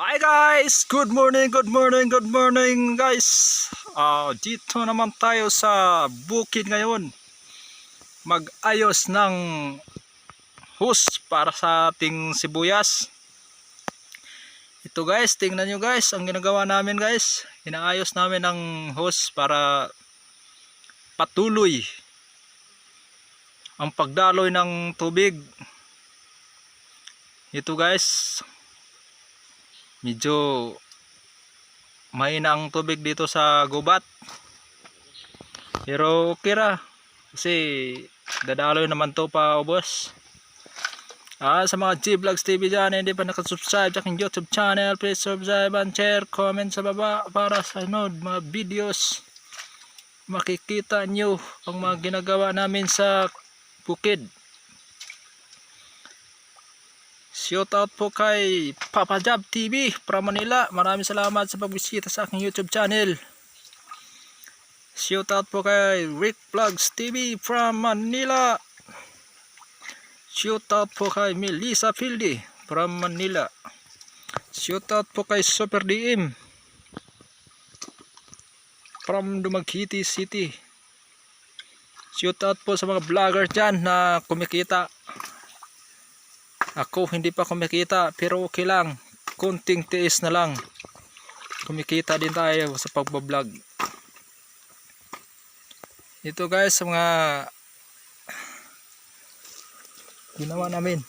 Hi guys! Good morning, good morning, good morning guys! Ah, dito naman tayo sa bukid ngayon. Mag-ayos ng hose para sa ating sibuyas. Ito guys, tingnan nyo guys, ang ginagawa namin guys. Inaayos namin ang hose para patuloy ang pagdaloy ng tubig. Ito guys, medyo mahina ang tubig dito sa gubat. Pero okay ra kasi dadaloy naman to pa ubos ah, sa mga G-Vlogs TV dyan hindi pa nakasubscribe sa aking YouTube channel please subscribe and share comment sa baba para sa sunod mga videos. Makikita nyo ang mga ginagawa namin sa bukid Shout out po kay Papa Job TV from Manila. Maraming salamat sa pagbisita sa aking YouTube channel. Shout out po kay Rick Vlogs TV from Manila. Shout out po kay Melissa Fildi from Manila. Shout out po kay Super DM from Dumaguete City. Shout out po sa mga vlogger dyan na kumikita ako hindi pa kumikita pero okay lang. Kunting tiis na lang. Kumikita din tayo sa pagbablog. Ito guys sa mga ginawa namin.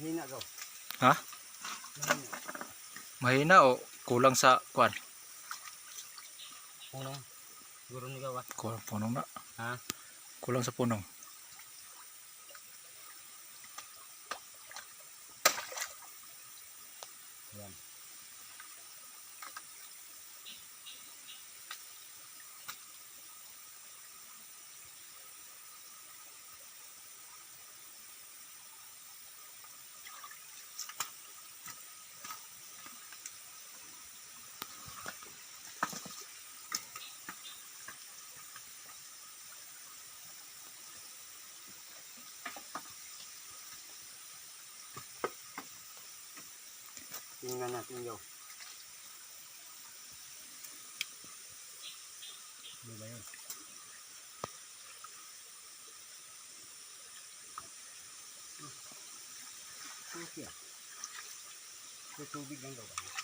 Hina daw. Ha? Mahina o kulang sa kwan? Punong. Siguro ni gawa. Kulang punong na. Ha? Kulang sa punong. Tingnan natin yun. Ano ba yun? Okay. May tubig lang daw ba?